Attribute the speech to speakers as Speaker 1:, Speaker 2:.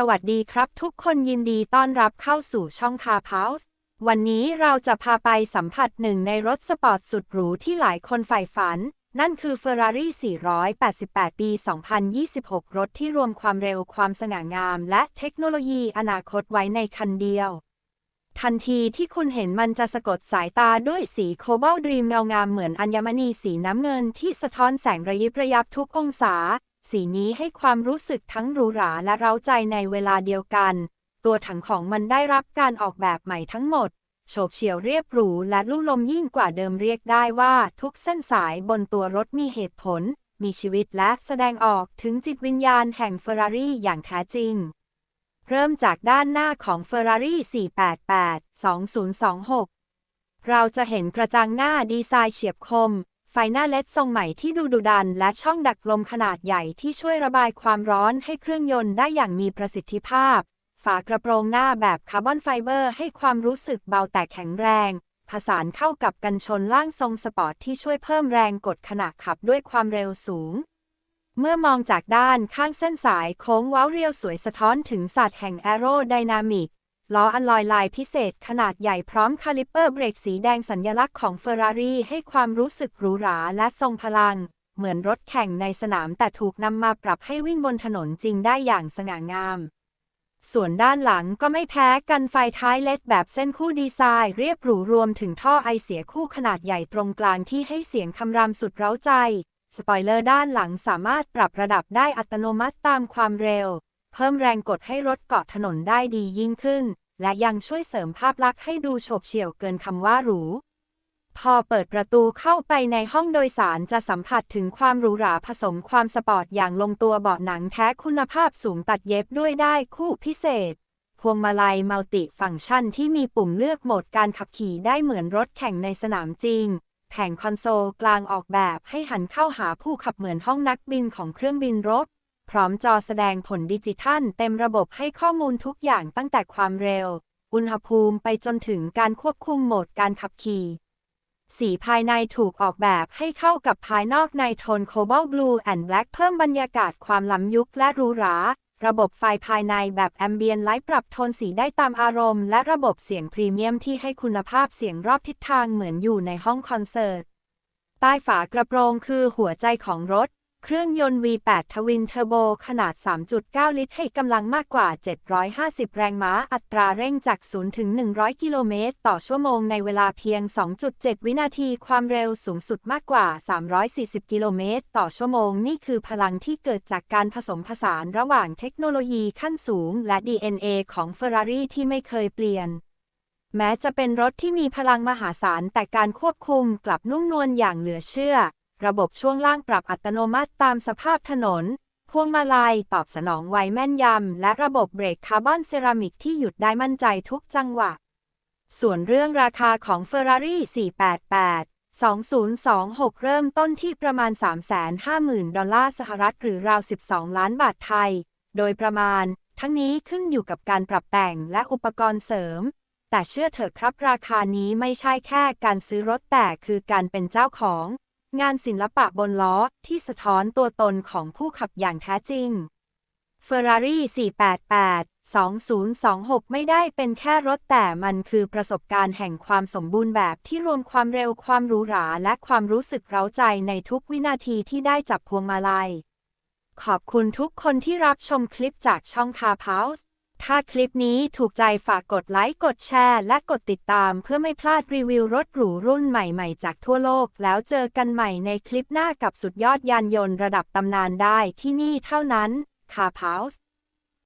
Speaker 1: สวัสดีครับทุกคนยินดีต้อนรับเข้าสู่ช่องคาเพาส์วันนี้เราจะพาไปสัมผัสหนึ่งในรถสปอร์ตสุดหรูที่หลายคนใฝ่ฝัน นั่นคือ Ferrari 488 ปี 2026 รถที่รวมความเร็วความสง่างาม และเทคโนโลยีอนาคตไว้ในคันเดียว ทันทีที่คุณเห็นมันจะสะกดสายตาด้วยสีโคบอลดรีมเงางามเหมือนอัญมณีสีน้ำเงินที่สะท้อนแสงระยิบระยับทุกองศา สีนี้ให้ความรู้สึกทั้งหรูหราและเร้าใจในเวลาเดียวกัน ตัวถังของมันได้รับการออกแบบใหม่ทั้งหมด โฉบเฉี่ยวเรียบหรูและลู่ลมยิ่งกว่าเดิมเรียกได้ว่าทุกเส้นสายบนตัวรถมีเหตุผล มีชีวิตและแสดงออกถึงจิตวิญญาณแห่งเฟอร์รารี่อย่างแท้จริง เริ่มจากด้านหน้าของ Ferrari 488-2026 เราจะเห็นกระจังหน้าดีไซน์เฉียบคม ไฟหน้าเล็ดทรงใหม่ที่ดูดุดัน และช่องดักลมขนาดใหญ่ที่ช่วยระบายความร้อนให้เครื่องยนต์ได้อย่างมีประสิทธิภาพ ฝากระโปรงหน้าแบบคาร์บอนไฟเบอร์ให้ความรู้สึกเบาแต่แข็งแรง ผสานเข้ากับกันชนล่างทรงสปอร์ตที่ช่วยเพิ่มแรงกดขณะขับด้วยความเร็วสูง เมื่อมองจากด้านข้างเส้นสายโค้งว้าวเรียวสวยสะท้อนถึงศาสตร์แห่งแอโรไดนามิก ล้ออัลลอยลายพิเศษขนาดใหญ่พร้อมคาลิปเปอร์เบรกสีแดงสัญลักษณ์ของเฟอร์รารี่ให้ความรู้สึกหรูหราและทรงพลัง เหมือนรถแข่งในสนามแต่ถูกนำมาปรับให้วิ่งบนถนนจริงได้อย่างสง่างาม ส่วนด้านหลังก็ไม่แพ้กันไฟท้ายเล็ดแบบเส้นคู่ดีไซน์เรียบหรูรวมถึงท่อไอเสียคู่ขนาดใหญ่ตรงกลางที่ให้เสียงคำรามสุดเร้าใจ สปอยเลอร์ด้านหลังสามารถปรับระดับได้อัตโนมัติตามความเร็ว เพิ่มแรงกดให้รถเกาะถนนได้ดียิ่งขึ้น และยังช่วยเสริมภาพลักษณ์ให้ดูโฉบเฉี่ยวเกินคำว่าหรู พอเปิดประตูเข้าไปในห้องโดยสารจะสัมผัสถึงความหรูหราผสมความสปอร์ตอย่างลงตัวเบาะหนังแท้คุณภาพสูงตัดเย็บด้วยได้คู่พิเศษ พวงมาลัยมัลติฟังก์ชันที่มีปุ่มเลือกโหมดการขับขี่ได้เหมือนรถแข่งในสนามจริงแผงคอนโซลกลางออกแบบให้หันเข้าหาผู้ขับเหมือนห้องนักบินของเครื่องบินรบ พร้อมจอแสดงผลดิจิทัล เต็มระบบให้ข้อมูลทุกอย่างตั้งแต่ความเร็ว อุณหภูมิไปจนถึงการควบคุมโหมดการขับขี่ สีภายในถูกออกแบบให้เข้ากับภายนอกในโทนโคบอลบลูแอนด์แบล็กเพิ่มบรรยากาศความล้ำยุคและหรูหราระบบไฟภายในแบบแอมเบียนไลท์ปรับโทนสีได้ตามอารมณ์ และระบบเสียงพรีเมียมที่ให้คุณภาพเสียงรอบทิศทางเหมือนอยู่ในห้องคอนเสิร์ต ใต้ฝากระโปรงคือหัวใจของรถ เครื่องยนต์ V8 ทวินเทอร์โบขนาด 3.9 ลิตร ให้กำลังมากกว่า 750 แรงม้า อัตราเร่งจาก 0 ถึง 100 กิโลเมตร ต่อชั่วโมงในเวลาเพียง 2.7 วินาที ความเร็วสูงสุดมากกว่า 340 กิโลเมตร ต่อชั่วโมง นี่คือพลังที่เกิดจากการผสมผสานระหว่างเทคโนโลยีขั้นสูง และ DNA ของ Ferrari ที่ไม่เคยเปลี่ยนแม้จะเป็นรถที่มีพลังมหาศาลแต่การควบคุมกลับนุ่มนวลอย่างเหลือเชื่อ ระบบช่วงล่างปรับอัตโนมัติตามสภาพถนน พวงมาลัยตอบสนองไวแม่นยำ และระบบเบรกคาร์บอนเซรามิกที่หยุดได้มั่นใจทุกจังหวะ ส่วนเรื่องราคาของ Ferrari 488 2026 เริ่มต้นที่ประมาณ 350,000 ดอลลาร์สหรัฐหรือราว 12 ล้านบาทไทย โดยประมาณ ทั้งนี้ขึ้นอยู่กับการปรับแต่งและอุปกรณ์เสริม แต่เชื่อเถอะครับราคานี้ไม่ใช่แค่การซื้อรถแต่คือการเป็นเจ้าของ งานศิลปะบนล้อที่สะท้อนตัวตนของผู้ขับอย่างแท้จริง Ferrari 488 2026 ไม่ได้เป็นแค่รถแต่มันคือประสบการณ์แห่งความสมบูรณ์แบบที่รวมความเร็วความหรูหราและความรู้สึกเร้าใจในทุกวินาทีที่ได้จับพวงมาลัย ขอบคุณทุกคนที่รับชมคลิปจากช่องคาเพาส์ ถ้าคลิปนี้ถูกใจฝากกดไลค์ กดแชร์ และกดติดตามเพื่อไม่พลาดรีวิวรถหรูรุ่นใหม่ๆ จากทั่วโลก แล้วเจอกันใหม่ในคลิปหน้ากับสุดยอดยานยนต์ระดับตำนานได้ที่นี่เท่านั้นคาเพาส์